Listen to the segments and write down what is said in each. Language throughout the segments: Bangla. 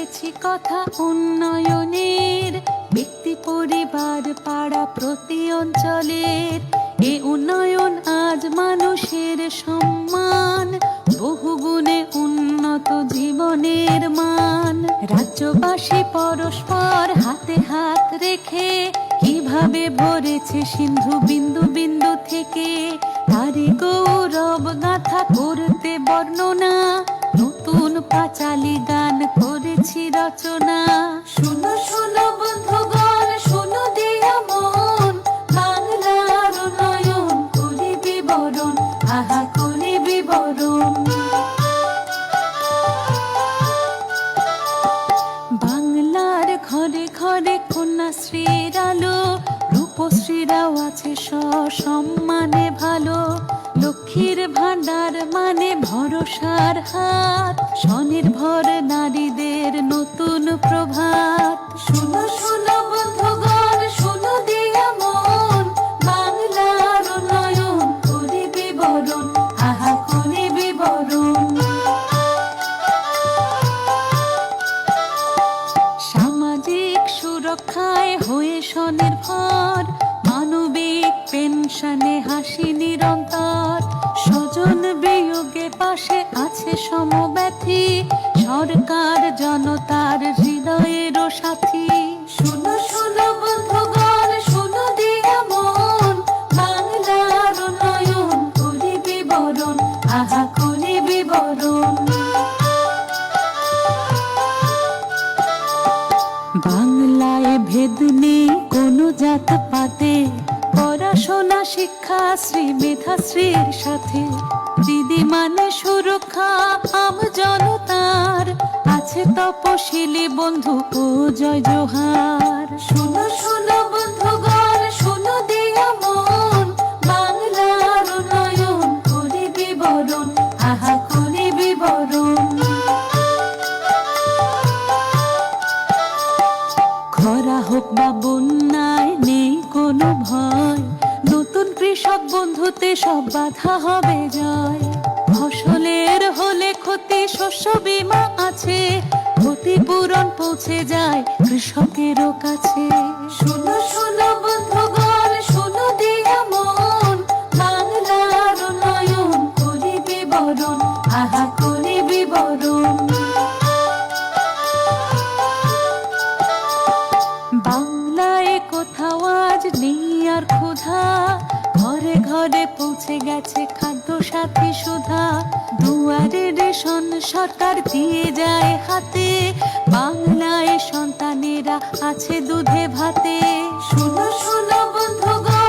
রেখেছি কথা উন্নয়নের। ব্যক্তি, পরিবার, পাড়া, প্রতি অঞ্চলের। এ উন্নয়ন আজ মানুষের সম্মান। বহু গুণে উন্নত জীবনের মান। রাজ্যবাসী পরস্পর হাতে হাত রেখে কীভাবে ভরেছে সিন্ধু বিন্দু বিন্দু থেকে? তারি গৌরব গাথা করতে বর্ণনা। নতুন পাঁচালি গান করেছি রচনা। শুনো শুনো বন্ধুগণ, শুনো দিয়া মন। বাংলার নয়ন করি বিবরণ আহা করি বিবরণ বাংলার ঘরে ঘরে কন্যাশ্রীর আলো, রূপশ্রীরাও আছে সসম্মানে ভালো। লক্ষ্মীর ভান্ডার মানে ভরসার হাত। স্বনির্ভর নারীদের নতুন প্রভাত। শুনো শুনো বন্ধুগণ, শুনো দিয়া মন। বাংলার নয়ন করি বিবরণ আহা করি বিবরণ সামাজিক সুরক্ষায় হয়ে স্বনির্ভর। মানবিক পেনশনে হাসি নিরন্তর। পাশে আছে সমব্যথী। সরকার জনতার হৃদয়ের সাথী। শুনো শুনো বন্ধুগণ শুনো দিয়া মন। বাংলার নয়ন করি বিবরণ আহা করি বিবরণ বাংলায় ভেদ নেই কোনো জাত পাতে। পড়াশোনা শিক্ষা শ্রী মেধাশ্রীর সাথে। মানে সুরক্ষা আম জনতার। আছে তপশিলি বন্ধু ও জয় জোহার। শুনো শুনো বন্ধুগণ, শুনো আহা খরা হোক বা বন্যায়, নেই কোনো ভয়। নতুন কৃষক বন্ধুতে সব বাধা হবে জয়। ফসলের হলে ক্ষতি শস্য বীমা আছে। ক্ষতিপূরণ পৌঁছে যায় কৃষকেরও কাছে। শুনো শুনো বন্ধুগণ শুনো দিয়া মন। বাংলার নয়ন করি বিবরণ আহা করি বিবরণ বাংলায় কোথাও আজ নেই আর ক্ষুধা। ঘরে ঘরে পৌঁছে গেছে খাদ্য সাথী সুধা। দুয়ারে রেশন সরকার দিয়ে যায় হাতে। বাংলায় সন্তানেরা আছে দুধে ভাতে। শুনো শুনো বন্ধুগণ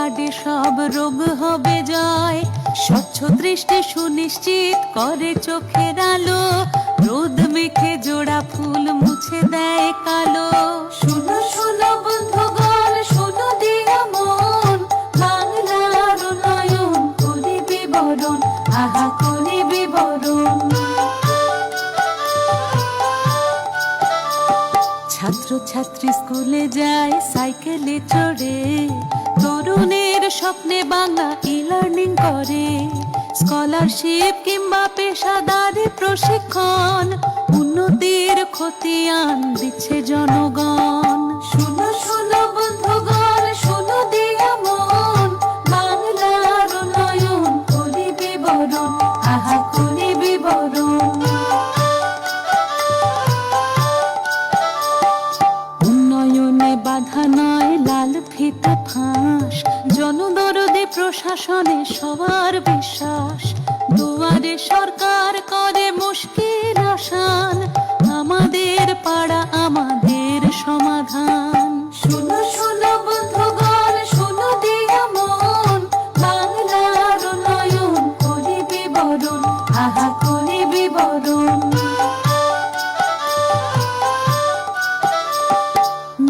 কার্ডে সব রোগ হবে জয় স্বচ্ছ দৃষ্টি সুনিশ্চিত করে চোখের আলো। রোদ মেখে জোড়া ফুল মুছে দেয় কালো। শুনো শুনো বন্ধুগণ, শুনো দিয়া মন। বাংলার নয়ন করি বিবরণ আহা করি বিবরণ ছাত্র ছাত্রী স্কুলে যায়, সাইকেলে চড়ে। তরুণের স্বপ্নে বাংলা ই লার্নিং করে। স্কলারশিপ কিংবা পেশাদারি প্রশিক্ষণ উন্নতির খতিয়ান দিচ্ছে জনগণ। লাল ফিতে ফাঁস, জনদরদে প্রশাসনে সবার বিশ্বাস। দুয়ারে সরকার করে মুশকিল আসান, আমাদের পাড়া, আমাদের সমাধান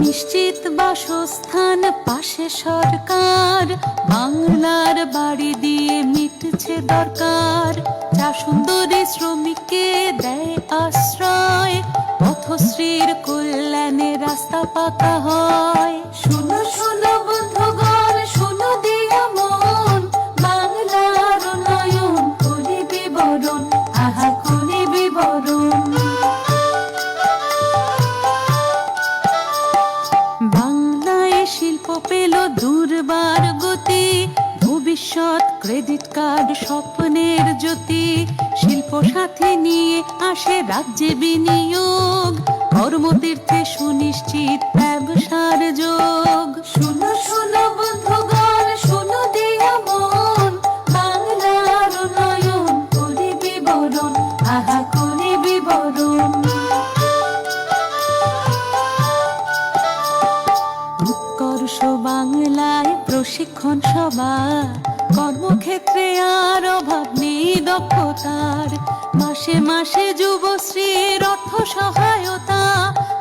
নিশ্চিত বাসস্থান, পাশে সরকার। বাংলার বাড়ি দিয়ে মিটছে দরকার। যা সুন্দরী শ্রমিককে দেয় আশ্রয়, পথশ্রীর কল্যাণে রাস্তা পাকা হয়। শুনো শুনো বন্ধুগণ, শুনো দিয়া মন। বাংলার নয়ন করি বিবরণ আহা করি বিবরণ কার্ড স্বপ্নের জ্যোতি? শিল্প সাথে নিয়ে আসে রাজ্যে বিনিয়োগ। কর্মতীর্থে সুনিশ্চিত ব্যবসার যোগ। শুনো শুনো বন্ধুগণ শুনো দিয়া মন। বাংলার নয়ন করি বিবরণ আহা করি বিবরণ। উৎকর্ষ বাংলায় প্রশিক্ষণ সভা। কর্মক্ষেত্রে আর অভাব নেই দক্ষতার। মাসে মাসে যুবশ্রীর অর্থ সহায়তা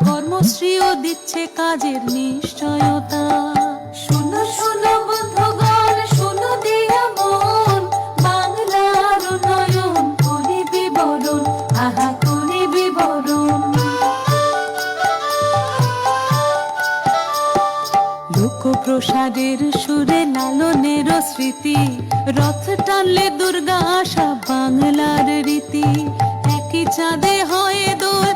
কর্মশ্রীও দিচ্ছে কাজের নিশ্চয়তা। লোকপ্রসাদের সুরে লালনের স্মৃতি রথ টানলে দুর্গা আসা বাংলার রীতি। একই চাঁদে হয় দোল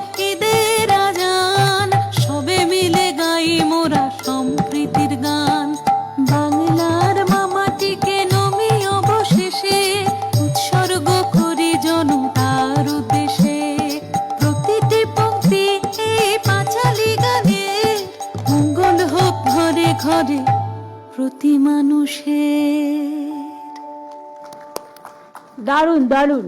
ঘরে প্রতি মানুষের। দারুণ দারুণ।